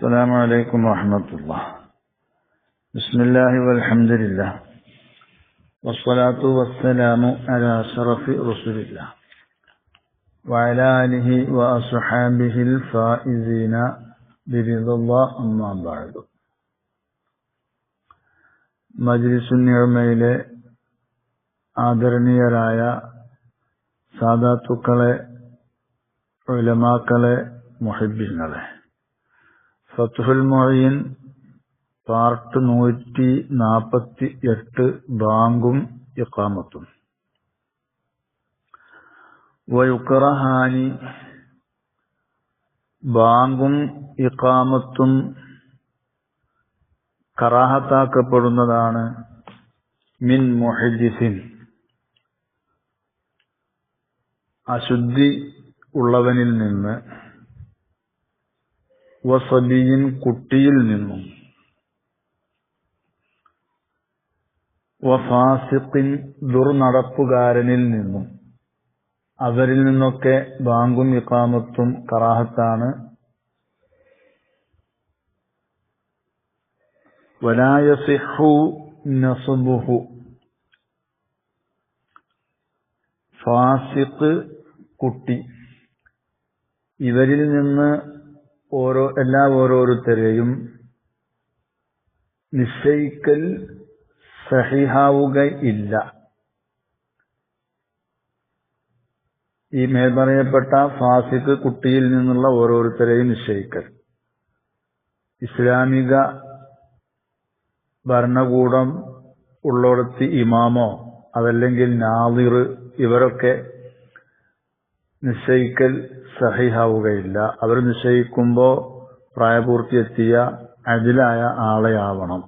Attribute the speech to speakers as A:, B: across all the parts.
A: السلام عليكم ورحمة الله بسم الله والحمد لله والصلاة والسلام على شرف رسول الله وعلى آله وأصحابه الفائزين برضا الله أما بعد മജ്ലിസു നിഴമയിലെ ആദരണീയരായ സാദാത്തുക്കളെ ഉലമാക്കളെ മുഹിബിങ്ങളെ ഫത്തുഹുൽ മൊയ്യൻ പാർട്ട് നൂറ്റി നാൽപ്പത്തി എട്ട് ബാങ്കും ഇക്കാമത്തും വയുക്കറഹാനി ബാങ്കും ഇക്കാമത്തും കറാഹത്താക്കപ്പെടുന്നതാണ് മിൻ മൊഹിജിസിൻ അശുദ്ധി ഉള്ളവനിൽ നിന്ന് വസബിയിൻ കുട്ടിയിൽ നിന്നും. വഫാസിഖിൻ ദുർനടപ്പുകാരനിൽ നിന്നും. അവരിൽ നിന്നൊക്കെ ബാങ്കും ഇക്കാമത്തും കറാഹത്താണ്. വലായസിഹു നസുബുഹു. ഫാസിഖ് കുട്ടി. ഇവരിൽ നിന്ന് ഓരോ എല്ലാ ഓരോരുത്തരെയും നിശ്ചയിക്കൽ സഹിഹാവുകയില്ല. ഈ മേൽപറയപ്പെട്ട ഫാസിക്ക് കുട്ടിയിൽ നിന്നുള്ള ഓരോരുത്തരെയും നിശ്ചയിക്കൽ. ഇസ്ലാമിക ഭരണകൂടം ഉള്ളിടത്ത് ഇമാമോ അതല്ലെങ്കിൽ നാദിർ ഇവരൊക്കെ നിശ്ചയിക്കൽ സഹിഹാവുകയില്ല. അവർ നിശ്ചയിക്കുമ്പോൾ പ്രായപൂർത്തിയെത്തിയ അതിലായ ആളെയാവണം.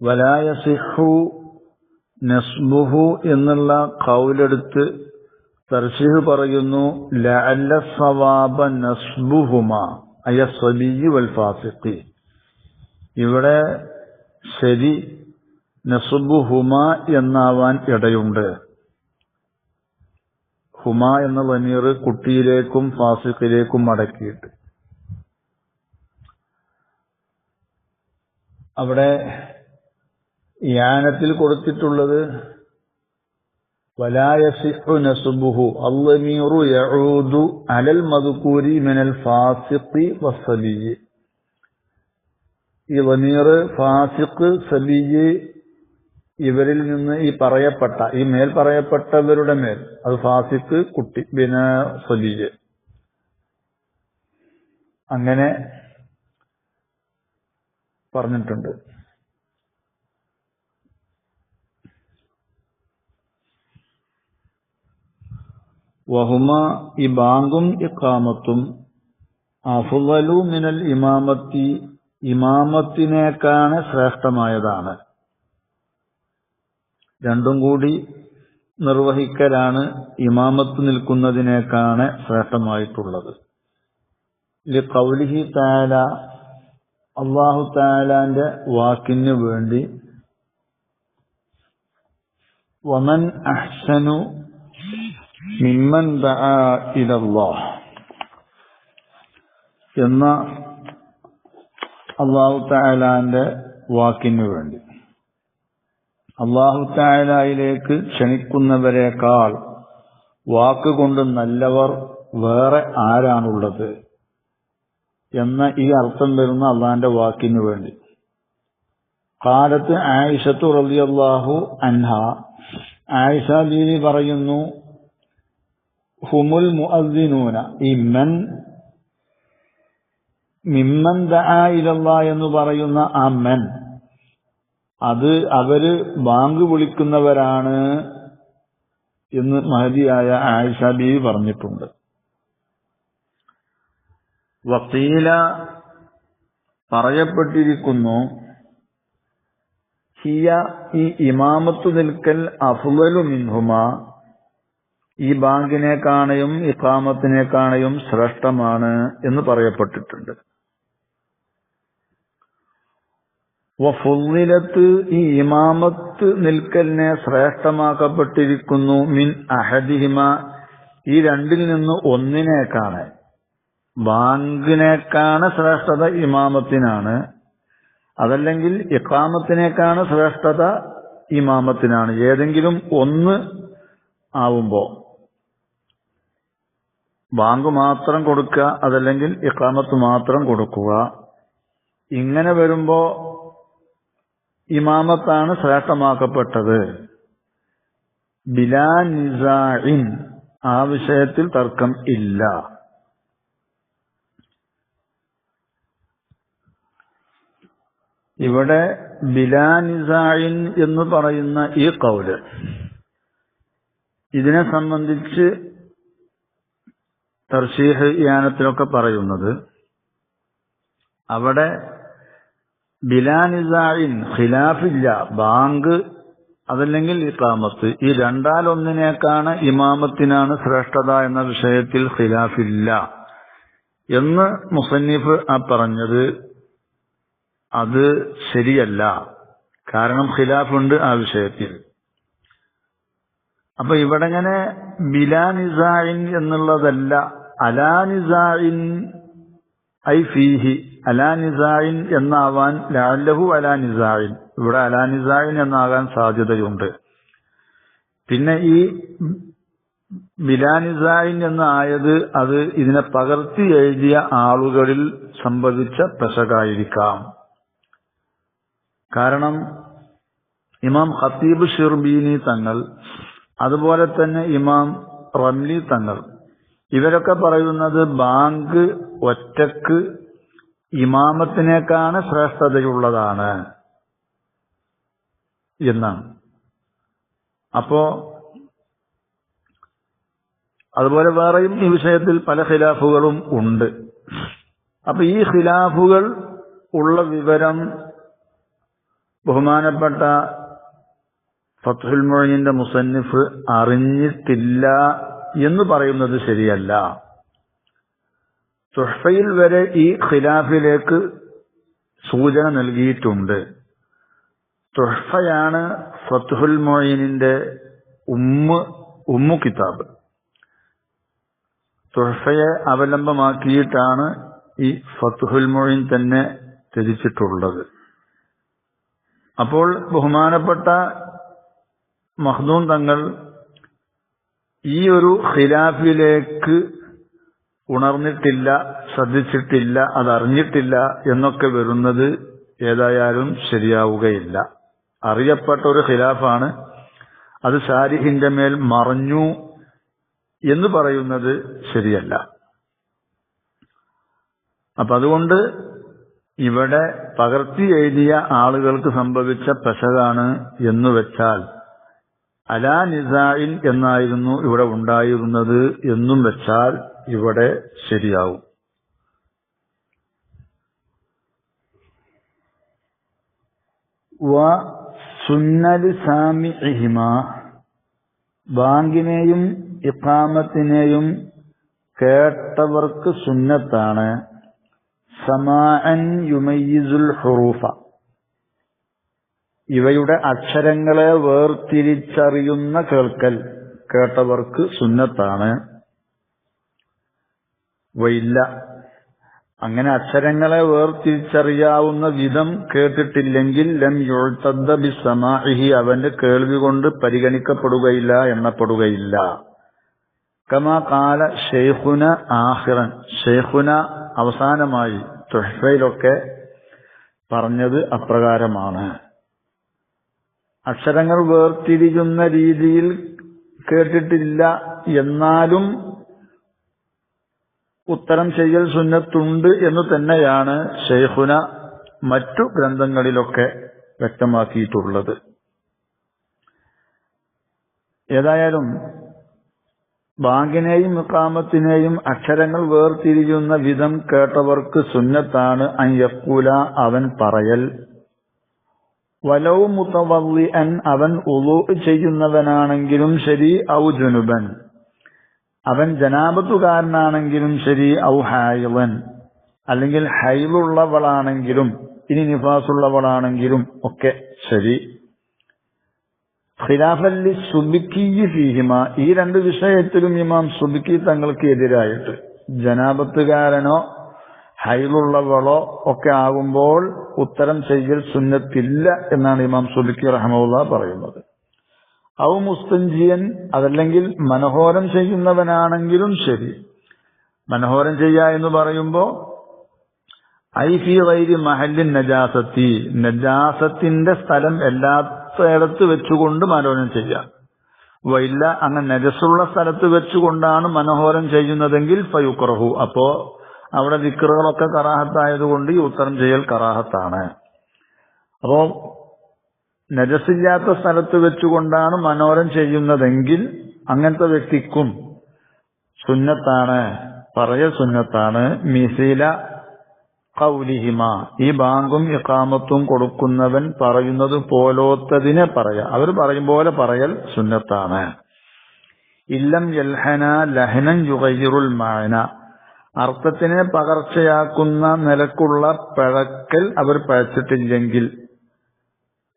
A: വലായസിഹു നസ്ബുഹു എന്നുള്ള കൗലെടുത്ത് തർശിഹ് പറയുന്നു ലഅല്ല സവാബ നസ്ബുഹുമ അയ സബിയി വൽ ഇവിടെ ശരി നസുബുഹുമ എന്നാവാൻ ഇടയുണ്ട്. ഹുമ എന്ന വനീർ കുട്ടിയിലേക്കും ഫാസിഖിലേക്കും മടക്കിയിട്ട്. അവിടെ യാനത്തിൽ കൊടുത്തിട്ടുള്ളത് വലായസിഹു നസുബുഹു അല്ലമീറു യഊദു അലൽ മദ്കൂരി മിനൽ ഫാസിഖി വസ്സബിയി ഈ വനീർ ഫാസിഖ് സബിയി ഇവരിൽ നിന്ന് ഈ പറയപ്പെട്ട ഈ മേൽ പറയപ്പെട്ടവരുടെ മേൽ. അത് ഫാസിഖ് കുട്ടി ബിന സബിയ് അങ്ങനെ പറഞ്ഞിട്ടുണ്ട്. വഹുമ ഈ ബാങ്കും ഇക്കാമത്തും അഫുവലു മിനൽ ഇമാമത്തി ഇമാമത്തിനേക്കാണ് ശ്രേഷ്ഠമായതാണ്. രണ്ടും കൂടി നിർവഹിക്കലാണ് ഇമാമത്ത് നിൽക്കുന്നതിനേക്കാണ് ശ്രേഷ്ഠമായിട്ടുള്ളത്. കൗലിഹി താല അള്ളാഹു താലാന്റെ വാക്കിന് വേണ്ടി വമൻ അഹ്സനു മിമ്മൻ ഇലല്ലാഹ് എന്ന അള്ളാഹു താലാന്റെ വാക്കിന് വേണ്ടി. അള്ളാഹു താലായിലേക്ക് ക്ഷണിക്കുന്നവരെക്കാൾ വാക്കുകൊണ്ട് നല്ലവർ വേറെ ആരാണുള്ളത്? എന്ന ഈ അർത്ഥം വരുന്ന അള്ളാഹിന്റെ വാക്കിന് വേണ്ടി. കാലത്ത് ആയിഷത്തു റളിയല്ലാഹു അൻഹ. ആയിഷ ദീദി പറയുന്നു ഹുമുൽ മുഅദ്ദിനൂന ഈ മൻ മിമ്മൻ ദആഇലല്ല എന്ന് പറയുന്ന ആ മൻ അത് അവർ ബാങ്ക് വിളിക്കുന്നവരാണ് എന്ന് മഹതിയായ ആയിഷ ബീവി പറഞ്ഞിട്ടുണ്ട്. വക്കീല പറയപ്പെട്ടിരിക്കുന്നു ഹിയ ഈ ഇമാമത്തു നിൽക്കൽ അഫുവലു മിൻഹുമ ഈ ബാങ്കിനെക്കാണെയും ഇക്കാമത്തിനെക്കാണെയും ശ്രേഷ്ഠമാണ് എന്ന് പറയപ്പെട്ടിട്ടുണ്ട്. വഫുല്ലിലത്ത് ഈ ഇമാമത്ത് നിൽക്കലിനെ ശ്രേഷ്ഠമാക്കപ്പെട്ടിരിക്കുന്നു മിൻ അഹദിഹിമ. ഈ രണ്ടിൽ നിന്ന് ഒന്നിനേക്കാണ്. ബാങ്കിനേക്കാണ് ശ്രേഷ്ഠത ഇമാമത്തിനാണ്. അതല്ലെങ്കിൽ ഇക്കാമത്തിനേക്കാണ് ശ്രേഷ്ഠത ഇമാമത്തിനാണ്. ഏതെങ്കിലും ഒന്ന് ആവുമ്പോ. ബാങ്ക് മാത്രം കൊടുക്കുക അതല്ലെങ്കിൽ ഇക്കാമത്ത് മാത്രം കൊടുക്കുക. ഇങ്ങനെ വരുമ്പോ ഇമാമത്താണ് ശ്രേഷ്ഠമാക്കപ്പെട്ടത്. ബിലാ നിസാഇൻ ആ വിഷയത്തിൽ തർക്കം ഇല്ല. ഇവിടെ ബിലാ നിസാഇൻ എന്ന് പറയുന്ന ഈ കൗൽ ഇതിനെ സംബന്ധിച്ച് തർഷീഹ് യാനത്തിലൊക്കെ പറയുന്നത് അവിടെ ബിലാനിസായിൻ ഖിലാഫില്ല ബാങ്ക് അതല്ലെങ്കിൽ ഇക്കാമത്ത് ഈ രണ്ടാലൊന്നിനേക്കാണ് ഇമാമത്തിനാണ് ശ്രേഷ്ഠത എന്ന വിഷയത്തിൽ ഖിലാഫില്ല. എന്ന് മുസന്നിഫ് ആ പറഞ്ഞത് അത് ശരിയല്ല. കാരണം ഖിലാഫുണ്ട് ആ വിഷയത്തിൽ. അപ്പൊ ഇവിടെ ഇങ്ങനെ ബിലാനിസായിൻ എന്നുള്ളതല്ല അലാനിസായിൻ ഐ ഫീഹി അലാനിസായിൻ എന്നാവാൻ ലാലഹു അലാനിസായിൻ ഇവിടെ അലാനിസായിൻ എന്നാകാൻ സാധ്യതയുണ്ട്. പിന്നെ ഈ ബിലാനിസായിൻ എന്നായത് അത് ഇതിനെ പകർത്തി എഴുതിയ ആളുകളിൽ സംഭവിച്ച പെശകായിരിക്കാം. കാരണം ഇമാം ഖത്തീബ് ഷിർബീനി തങ്ങൾ അതുപോലെ തന്നെ ഇമാം റംലി തങ്ങൾ ഇവരൊക്കെ പറയുന്നത് ബാങ്ക് ഒറ്റയ്ക്ക് ഇമാമത്തിനേക്കാണ് ശ്രേഷ്ഠതയുള്ളതാണ് എന്നാണ്. അപ്പോ അതുപോലെ വേറെയും ഈ വിഷയത്തിൽ പല ഖിലാഫുകളും ഉണ്ട്. അപ്പൊ ഈ ഖിലാഫുകൾ ഉള്ള വിവരം ബഹുമാനപ്പെട്ട ഫത്തുൽ മൊഴിന്റെ മുസന്നിഫ് അറിഞ്ഞിട്ടില്ല എന്ന് പറയുന്നത് ശരിയല്ല. തുഹഫയിൽ വരെ ഈ ഖിലാഫിലേക്ക് സൂചന നൽകിയിട്ടുണ്ട്. തുഹഫയാണ് ഫത്തുഹുൽ മൊയിനിന്റെ ഉമ്മ ഉമ്മു കിതാബ്. തുഹഫയെ അവലംബമാക്കിയിട്ടാണ് ഈ ഫത്തുഹുൽ മൊയിൻ തന്നെ രചിച്ചിട്ടുള്ളത്. അപ്പോൾ ബഹുമാനപ്പെട്ട മഹ്ദൂൻ തങ്ങൾ ഈ ഒരു ഖിലാഫിലേക്ക് ഉണർന്നിട്ടില്ല ശ്രദ്ധിച്ചിട്ടില്ല അതറിഞ്ഞിട്ടില്ല എന്നൊക്കെ വരുന്നത് ഏതായാലും ശരിയാവുകയില്ല. അറിയപ്പെട്ട ഒരു ഖിലാഫാണ്. അത് സാരിഹിന്റെ മേൽ മറഞ്ഞു എന്ന് പറയുന്നത് ശരിയല്ല. അപ്പൊ അതുകൊണ്ട് ഇവിടെ പകർത്തി എഴുതിയ ആളുകൾക്ക് സംഭവിച്ച പെശകാണ് എന്ന് വെച്ചാൽ അലാ നിസായിൻ എന്നായിരുന്നു ഇവിടെ ഉണ്ടായിരുന്നത് എന്നും വെച്ചാൽ ഇവിടെ ശരിയാവും. വ സുന്നലി സാമിഹിമ ബാങ്കിനെയും ഇഖാമത്തിനെയും കേട്ടവർക്ക് സുന്നത്താണ്. സമാഅൻ യുമയ്യിസുൽ ഹുറൂഫ. ഇവയുടെ അക്ഷരങ്ങളെ വേർതിരിച്ചറിയുന്ന കേൾക്കൽ കേട്ടവർക്ക് സുന്നത്താണ്. വയില്ല അങ്ങനെ അക്ഷരങ്ങളെ വേർതിരിച്ചറിയാവുന്ന വിധം കേട്ടിട്ടില്ലെങ്കിൽ ലം യുഴ്ത്തദ്ദ ബിസമാഹി അവന്റെ കേൾവി കൊണ്ട് പരിഗണിക്കപ്പെടുകയില്ല എണ്ണപ്പെടുകയില്ല കമാ കാല ഷെയ്ഖുന ആഹിറൻ. ഷെയ്ഖുന അവസാനമായി തുഷയിലൊക്കെ പറഞ്ഞത് അപ്രകാരമാണ്. അക്ഷരങ്ങൾ വേർതിരിക്കുന്ന രീതിയിൽ കേട്ടിട്ടില്ല എന്നാലും ഉത്തരം ചെയ്യൽ സുന്നത്തുണ്ട് എന്ന് തന്നെയാണ് ഷെയ്ഖുന മറ്റു ഗ്രന്ഥങ്ങളിലൊക്കെ വ്യക്തമാക്കിയിട്ടുള്ളത്. ഏതായാലും ബാങ്കിനെയും ഇക്കാമത്തിനെയും അക്ഷരങ്ങൾ വേർതിരിയുന്ന വിധം കേട്ടവർക്ക് സുന്നത്താണ് അയ്യക്കൂല അവൻ പറയൽ. വലൗ മുത്തവല്ലി അൻ അവൻ ഉളു ചെയ്യുന്നവനാണെങ്കിലും ശരി ഔ ജുനുബൻ. അവൻ ജനാപത്തുകാരനാണെങ്കിലും ശരി ഔ ഹായിവൻ. അല്ലെങ്കിൽ ഹൈലുള്ളവളാണെങ്കിലും ഇനി നിഫാസുള്ളവളാണെങ്കിലും ഒക്കെ ശരി. ഖിലാഫല്ലി സുബിക്കി ഫീഹിമ. ഈ രണ്ട് വിഷയത്തിലും ഇമാം സുബിക്കി തങ്ങൾക്ക് എതിരായിട്ട്. ജനാപത്തുകാരനോ ഹൈലുള്ളവളോ ഒക്കെ ആകുമ്പോൾ ഉത്തരം ചെയ്യൽ സുന്നത്തില്ല എന്നാണ് ഇമാം സുബിക്കി റഹമുല്ല പറയുന്നത്. ഔ മുസ്തഞ്ചിയൻ അതല്ലെങ്കിൽ മനോഹരം ചെയ്യുന്നവനാണെങ്കിലും ശരി. മനോഹരം ചെയ്യുക എന്ന് പറയുമ്പോ ഐ ഫി വൈരി മഹല്ലിൻ നജാസത്തി നജാസത്തിന്റെ സ്ഥലം എല്ലാത്തയിടത്ത് വെച്ചുകൊണ്ട് മനോഹരം ചെയ്യാം വൈല്ല അങ്ങനെ നജസുള്ള സ്ഥലത്ത് വെച്ചുകൊണ്ടാണ് മനോഹരം ചെയ്യുന്നതെങ്കിൽ ഫയുക്രഹു അപ്പോ അവിടെ ദിക്കറുകളൊക്കെ കറാഹത്തായതുകൊണ്ട് ഈ ഉത്തരം ചെയ്യൽ കറാഹത്താണ്. അപ്പോ നജസില്ലാത്ത സ്ഥലത്ത് വെച്ചുകൊണ്ടാണ് മനോരം ചെയ്യുന്നതെങ്കിൽ അങ്ങനത്തെ വ്യക്തിക്കും സുന്നത്താണ്. പറയൽ സുന്നത്താണ്. മിസീല കൗലിഹിമ. ഈ ബാങ്കും ഇക്കാമത്തും കൊടുക്കുന്നവൻ പറയുന്നത് പോലോത്തതിനെ പറയാ. അവർ പറയും പോലെ പറയൽ സുന്നത്താണ്. ഇല്ലം യൽഹന ലഹനൻ യുഗൈറുൽ മാന അർത്ഥത്തിനെ പകർച്ചയാക്കുന്ന നിലക്കുള്ള പഴക്കൽ അവർ പഴച്ചിട്ടില്ലെങ്കിൽ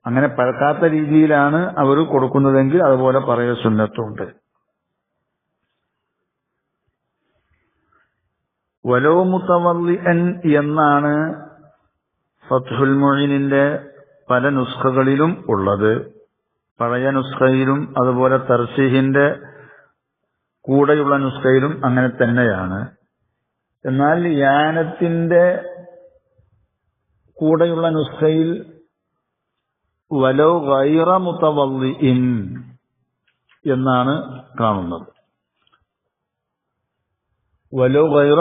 A: അങ്ങനെ പഴക്കാത്ത രീതിയിലാണ് അവർ കൊടുക്കുന്നതെങ്കിൽ അതുപോലെ പറയ സുന്നത്തുണ്ട്. വലോ മുത്തവല്ലിഅൻ എന്നാണ് ഫത്ഹുൽ മൊഴിനിന്റെ പല നുസ്ഖകളിലും ഉള്ളത്. പഴയ നുസ്ഖയിലും അതുപോലെ തർസീഹിന്റെ കൂടെയുള്ള നുസ്ഖയിലും അങ്ങനെ തന്നെയാണ്. എന്നാൽ യാനത്തിന്റെ കൂടെയുള്ള നുസ്ഖയിൽ വലോ ഗൈറ ഇൻ എന്നാണ് കാണുന്നത്. വലോ ഗൈറ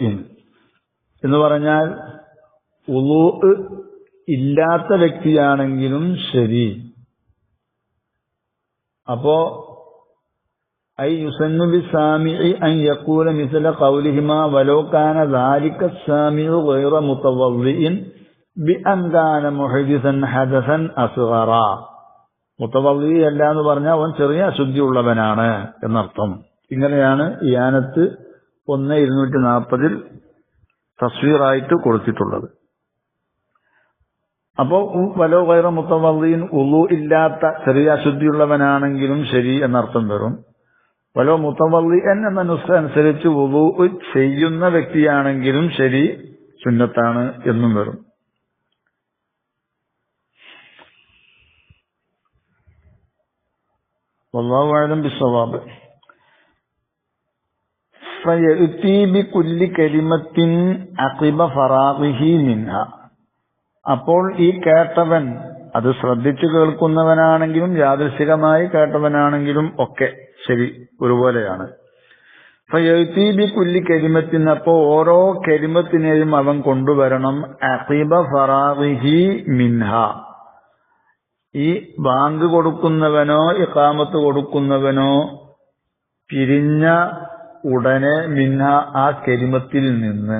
A: ഇൻ എന്ന് പറഞ്ഞാൽ ഉളൂ ഇല്ലാത്ത വ്യക്തിയാണെങ്കിലും ശരി. അപ്പോ ഐ യുസന്നു ബി സാമി അൻ യക്കൂല മിസല കൗലിഹിമ വലോ കാന ദാരിക്ക സാമിയു വൈറ ഗൈറ ഇൻ ബിഅൻ കാന മുഹദിസൻ ഹദസൻ അസുഹറ മുത്തവള്ളി അല്ല എന്ന് പറഞ്ഞാൽ അവൻ ചെറിയ അശുദ്ധിയുള്ളവനാണ് എന്നർത്ഥം. ഇങ്ങനെയാണ് ഈ ആനത്ത് ഒന്ന് ഇരുന്നൂറ്റി നാൽപ്പതിൽ തസ്വീറായിട്ട് കൊടുത്തിട്ടുള്ളത്. അപ്പോ വലോ വൈറ മുത്തവള്ളീൻ ഉളു ഇല്ലാത്ത ചെറിയ അശുദ്ധിയുള്ളവനാണെങ്കിലും ശരി എന്നർത്ഥം വരും വലോ മുത്തവള്ളി എൻ എന്ന നുസ അനുസരിച്ച് ഉളു ചെയ്യുന്ന വ്യക്തിയാണെങ്കിലും ശരി സുന്നത്താണ് എന്നും വരും والله أعلم بالصواب فيأتي بكل كلمة عقب فراغه منها അപ്പോൾ ഈ കേട്ടവൻ അത് ശ്രദ്ധിച്ചു കേൾക്കുന്നവനാണെങ്കിലും യാദൃശികമായി കേട്ടവനാണെങ്കിലും ഒക്കെ ശരി ഒരുപോലെയാണ് ഫയത്തീബി കുല്ലി കരിമത്തിന് അപ്പോ ഓരോ കരിമത്തിനെയും അവൻ കൊണ്ടുവരണം അഖിബ ഫറാഹിഹി മിൻഹ ഈ ബാങ്ക് കൊടുക്കുന്നവനോ ഇക്കാമത്ത് കൊടുക്കുന്നവനോ പിരിഞ്ഞ ഉടനെ മിന്ന ആ കരിമത്തിൽ നിന്ന്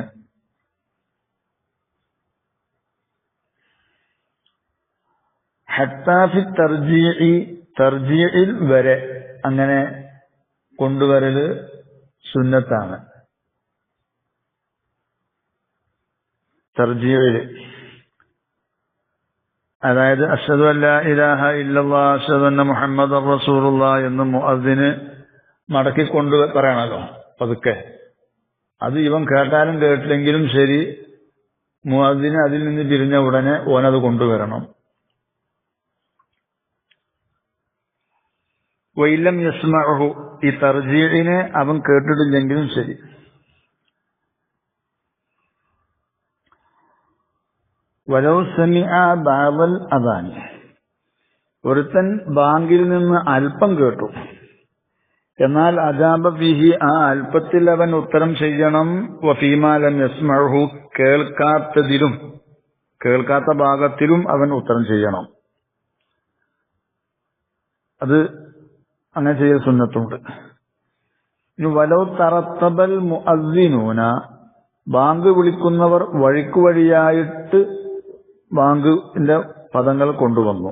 A: ഹത്താഫി തർജീഇ തർജീഇൽ വരെ അങ്ങനെ കൊണ്ടുവരൽ സുന്നത്താണ്. തർജീഇൽ അതായത് അഷദ് അല്ല ഇലാഹ ഇല്ലല്ലാ അഷദ് അന്ന മുഹമ്മദ് റസൂറുള്ള എന്ന് അതിന് മടക്കി കൊണ്ട് പറയണല്ലോ പതുക്കെ. അത് ഇവൻ കേട്ടാലും കേട്ടില്ലെങ്കിലും ശരി മുഅദ്ദിന് അതിൽ നിന്ന് പിരിഞ്ഞ ഉടനെ ഓനത് കൊണ്ടുവരണം. വൈലം യസ്മഹു ഈ തർജീഹിനെ അവൻ കേട്ടിട്ടില്ലെങ്കിലും ശരി. വലോ സമിഅ ബാവൽ അദാനി. ഒരുത്തൻ ബാങ്കിൽ നിന്ന് അല്പം കേട്ടു. എന്നാൽ അജാബ ഫിഹി ആ അല്പത്തിൽ അവൻ ഉത്തരം ചെയ്യണം. വഫീമാലം യസ്മഹു കേൾക്കാത്തതിലും കേൾക്കാത്ത ഭാഗത്തിലും അവൻ ഉത്തരം ചെയ്യണം. അത് അങ്ങനെ ചെയ്യൽ സുന്നത്തുണ്ട്. വലോ തറത്തബൽ മുഅസിനൂന ബാങ്ക് വിളിക്കുന്നവർ വഴിക്കു വഴിയായിട്ട് ബാങ്കിന്റെ പദങ്ങൾ കൊണ്ടുവന്നു.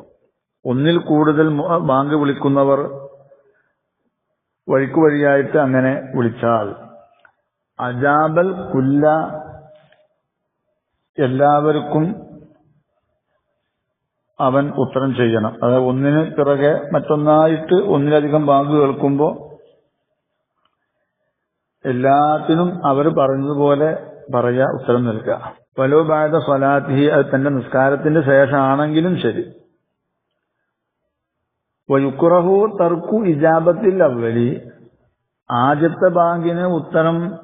A: ഒന്നിൽ കൂടുതൽ ബാങ്ക് വിളിക്കുന്നവർ വഴിക്കു വഴിയായിട്ട് അങ്ങനെ വിളിച്ചാൽ അജാബൽ കുല്ല എല്ലാവർക്കും അവൻ ഉത്തരം ചെയ്യണം. അതായത് ഒന്നിന് പിറകെ മറ്റൊന്നായിട്ട് ഒന്നിലധികം ബാങ്ക് കേൾക്കുമ്പോൾ എല്ലാത്തിനും അവർ പറഞ്ഞതുപോലെ പറയുക ഉത്തരം നൽകുക. ഫലോബായത ഫലാത്തിഹി അത് തന്റെ നിസ്കാരത്തിന്റെ ശേഷമാണെങ്കിലും ശരി. വയുക്കുറഹു തർക്കു ഇജാബത്തിൽ അവലി ആദ്യത്തെ ബാങ്കിന് ഉത്തരം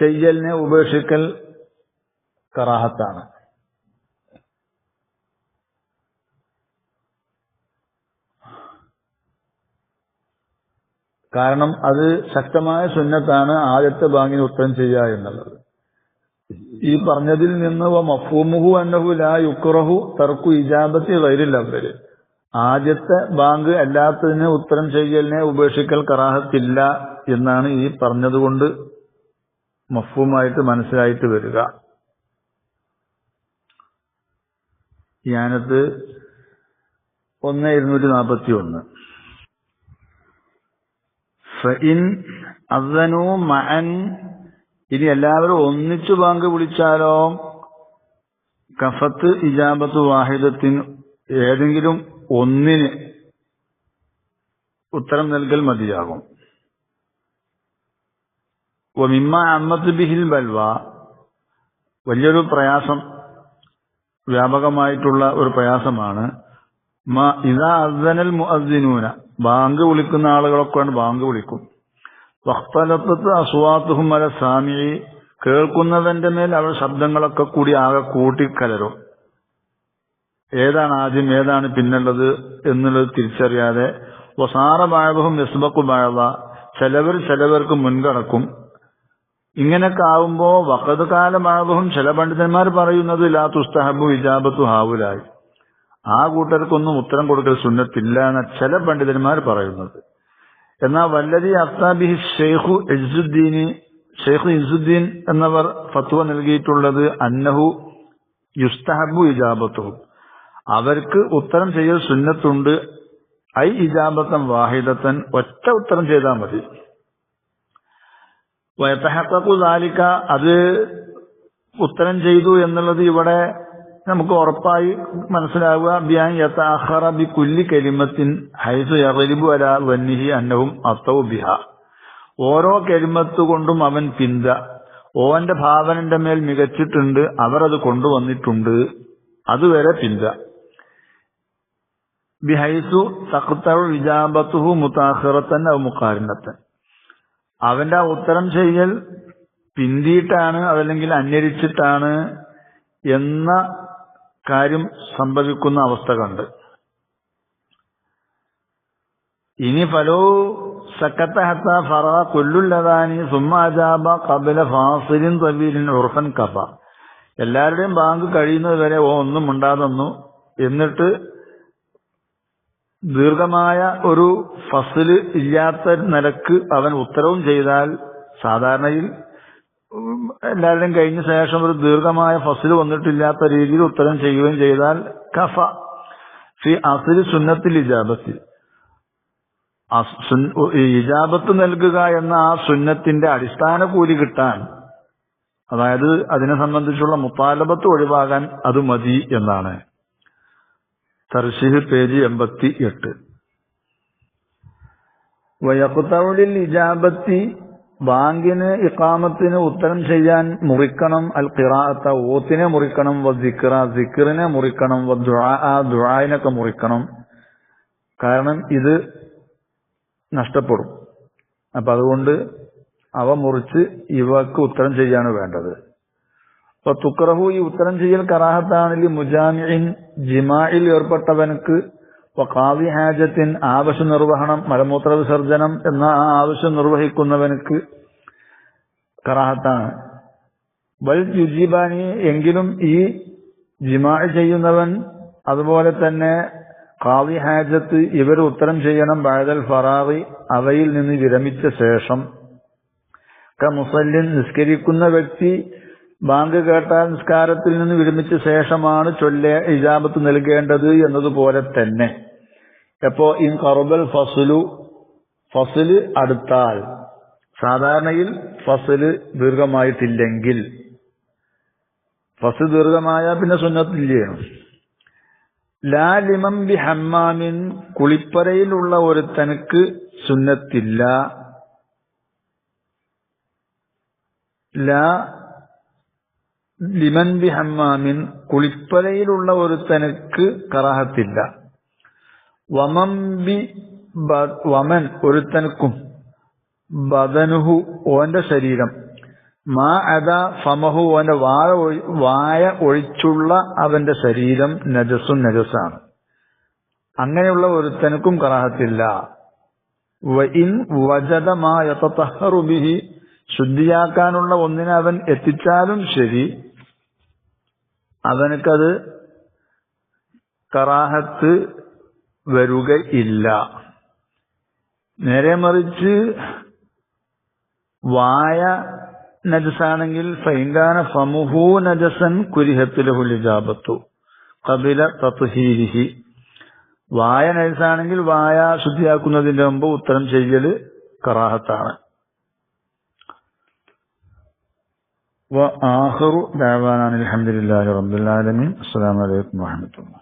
A: ചെയ്യലിനെ ഉപേക്ഷിക്കൽ കറാഹത്താണ്. കാരണം അത് ശക്തമായ സുന്നത്താണ് ആദ്യത്തെ ബാങ്കിന് ഉത്തരം ചെയ്യുക എന്നുള്ളത്. ഈ പറഞ്ഞതിൽ നിന്ന് മഫൂമുഹു അന്നഹു ലാ യുക്റഹു തർക്കു ഇജാബത്തി വൈരില്ലവര് ആദ്യത്തെ ബാങ്ക് അല്ലാത്തതിന് ഉത്തരം ചെയ്യലിനെ ഉപേക്ഷിക്കൽ കറാഹത്തില്ല എന്നാണ് ഈ പറഞ്ഞതുകൊണ്ട് മഫൂമായിട്ട് മനസ്സിലായിട്ട് വരിക. ഞാനത് ഒന്ന് ഇരുന്നൂറ്റി നാൽപ്പത്തി ഒന്ന് ഫഇൻ അസനു മഅൻ ഇനി എല്ലാവരും ഒന്നിച്ചു ബാങ്ക് വിളിച്ചാലോ കഫത്ത് ഇജാബത്ത് വാഹിദത്തിന് ഏതെങ്കിലും ഒന്നിന് ഉത്തരം നൽകൽ മതിയാകും. മിമ്മ അമ്മത്ത് ബിഹിൽ ബൽവ. വലിയൊരു പ്രയാസം വ്യാപകമായിട്ടുള്ള ഒരു പ്രയാസമാണ്. ഇതാ അസനൽ മുഅസിനൂന ബാങ്ക് വിളിക്കുന്ന ആളുകളൊക്കെ ബാങ്ക് വിളിക്കും. വഖ്തലത്തത്ത് അസ്വാത്തുഹും അല സാമി കേൾക്കുന്നതിന്റെ മേൽ അവർ ശബ്ദങ്ങളൊക്കെ കൂടി ആകെ കൂട്ടിക്കലരും. ഏതാണ് ആദ്യം ഏതാണ് പിന്നുള്ളത് എന്നുള്ളത് തിരിച്ചറിയാതെ വസാറ ബാഴവും യസ്ബക്കു ബാഴവ ചിലവർ ചിലവർക്ക് മുൻകടക്കും ഇങ്ങനൊക്കെ ആവുമ്പോ വക്കത് കാലമാകും ചില പണ്ഡിതന്മാർ പറയുന്നത് ലാ തുസ്തഹബു ഇജാബത്തു ഹാവുലായി. ആ കൂട്ടർക്കൊന്നും ഉത്തരം കൊടുക്കൽ സുന്നത്തില്ല എന്ന ചില പണ്ഡിതന്മാർ പറയുന്നത്. എന്നാൽ വല്ലതി അഫ്താബിഹി ഷെയ്ഖു ഇസുദ്ദീന് ഷെയ്ഖ് ഇസുദ്ദീൻ എന്നവർ ഫത്വ നൽകിയിട്ടുള്ളത് അന്നഹു യുസ്തഹബു ഇജാബത്തു അവർക്ക് ഉത്തരം ചെയ്യൽ സുന്നത്തുണ്ട്. ഐ ഇജാബത്തൻ വാഹിദത്തൻ ഒറ്റ ഉത്തരം ചെയ്താൽ മതി. വയത്തഹക്കു ദാലിക്ക അത് ഉത്തരം ചെയ്തു എന്നുള്ളത് ഇവിടെ നമുക്ക് ഉറപ്പായി മനസ്സിലാവുക ബിയാൻ യഥാഹറ ബി കുല്ലി കലിമത്തിൻ ഹൈസു യറിബു അല വന്നിഹി അന്നവും അത്തവു ബിഹ. ഓരോ കലിമത്ത് കൊണ്ടും അവൻ പിന്ത. ഓന്റെ ഭാവനന്റെ മേൽ മികച്ചിട്ടുണ്ട് അവർ അത് കൊണ്ടുവന്നിട്ടുണ്ട്. അതുവരെ പിന്ത. ബിഹൈസു തഖ്തറു വിജാബത്തുഹു മുത്താഹിറത്തൻ അവ മുക്കാരിനത്തൻ അവന്റെ ഉത്തരം ചെയ്യൽ പിന്തിയിട്ടാണ് അതല്ലെങ്കിൽ അന്വരിച്ചിട്ടാണ് എന്ന കാര്യം സംഭവിക്കുന്ന അവസ്ഥ കണ്ട്. ഇനി ഫലോ സക്കത്ത ഹത്ത ഫറ കൊല്ലുള്ളതാനി സുമ്മാജാബ കബല ഫാസിലിൻ തബീലിൻ ഉർഫൻ കബ എല്ലാവരുടെയും ബാങ്ക് കഴിയുന്നത് വരെ ഓ ഒന്നും ഉണ്ടാതെന്നു എന്നിട്ട് ദീർഘമായ ഒരു ഫസിൽ ഇല്ലാത്ത നിലയ്ക്ക് അവൻ ഉത്തരവും ചെയ്താൽ സാധാരണയിൽ എല്ലാവരുടെയും കഴിഞ്ഞ ശേഷം ഒരു ദീർഘമായ ഫസിൽ വന്നിട്ടില്ലാത്ത രീതിയിൽ ഉത്തരം ചെയ്യുകയും ചെയ്താൽ കഫ ഫി അസിൽ സുന്നത്തിൽ ഇജാബത്തിൽ ഇജാബത്ത് നൽകുക എന്ന ആ സുന്നത്തിന്റെ അടിസ്ഥാന കൂലി കിട്ടാൻ അതായത് അതിനെ സംബന്ധിച്ചുള്ള മുത്താലബത്ത് ഒഴിവാകാൻ അത് മതി എന്നാണ്. തർശിഹ് പേജ് എൺപത്തി എട്ട് വയക്കുത്തൗലിൽ ഇജാബത്തി ബാങ്കിന് ഇക്കാമത്തിന് ഉത്തരം ചെയ്യാൻ മുറിക്കണം അൽ ഖിറാഅത്ത ഓത്തിനെ മുറിക്കണം വ ദിക്റ ദിക്റിനെ മുറിക്കണം ദുആയിനൊക്കെ മുറിക്കണം. കാരണം ഇത് നഷ്ടപ്പെടും. അപ്പൊ അതുകൊണ്ട് അവ മുറിച്ച് ഇവക്ക് ഉത്തരം ചെയ്യാണ് വേണ്ടത്. അപ്പൊ തുക്രഹു ഈ ഉത്തരം ചെയ്യൽ കറാഹത്താണെങ്കിൽ മുജാമിൻ ജിമായിൽ ഏർപ്പെട്ടവനക്ക് കാവി ഹാജത്തിൻ ആവശ്യ നിർവഹണം മലമൂത്ര വിസർജനം എന്ന ആവശ്യം നിർവഹിക്കുന്നവനക്ക് കറാഹത്താണ്. വൽ യുജീബാനി എങ്കിലും ഈ ജിമാ ചെയ്യുന്നവൻ അതുപോലെ തന്നെ കാവി ഹാജത്ത് ഇവർ ഉത്തരം ചെയ്യണം ബാദൽ ഫറാറി അവയിൽ നിന്ന് വിരമിച്ച ശേഷം. ക മുസല്ലിൻ നിസ്കരിക്കുന്ന വ്യക്തി ബാങ്ക് കേട്ടാൽ നിസ്കാരത്തിൽ നിന്ന് വിരമിച്ച ശേഷമാണ് ചൊല്ല ഇജാബത്ത് നൽകേണ്ടത് എന്നതുപോലെ തന്നെ. എപ്പോ? ഇൻ കറുബൽ ഫസുലു. ഫസിൽ അടുത്താൽ. സാധാരണയിൽ ഫസൽ ദീർഘമായിട്ടില്ലെങ്കിൽ. ഫസ് ദീർഘമായ പിന്നെ സുന്നത്തില്ലേ ലാലിമം ബി ഹമ്മാമിൻ. കുളിപ്പരയിലുള്ള ഒരുത്തനക്ക് സുന്നത്തില്ല. ലാ ലിമൻ ബി ഹമ്മാമിൻ. കുളിപ്പരയിലുള്ള ഒരുത്തനക്ക് കറാഹത്തില്ല. വമം ബി വമൻ ഒരുത്തനക്കും. ബദനുഹു ഓന്റെ ശരീരം. മാ അത ഫമഹു ഓന്റെ വാഴ വായ ഒഴിച്ചുള്ള അവന്റെ ശരീരം നജസും നജസാണ്. അങ്ങനെയുള്ള ഒരുത്തനക്കും കറാഹത്തില്ല. ഇൻ വജദ മാ യതതഹറു ബിഹി ശുദ്ധിയാക്കാനുള്ള ഒന്നിനെ അവൻ എത്തിച്ചാലും ശരി അവനക്കത് കറാഹത്ത് വരുകയില്ല നേരെ മറിച്ച് വായ നജസാണെങ്കിൽ ഫൈങ്കാന ഫമുഹു നജസൻ കുരിഹത്തിലഹുലിജാബത്തു കപില തത്ഹീരിഹി വായ നജസാണെങ്കിൽ വായ ശുദ്ധിയാക്കുന്നതിന്റെ മുമ്പ് ഉത്തരം ചെയ്യല് കറാഹത്താണ് وآخر دعوانا الحمد لله رب العالمين السلام عليكم ورحمة الله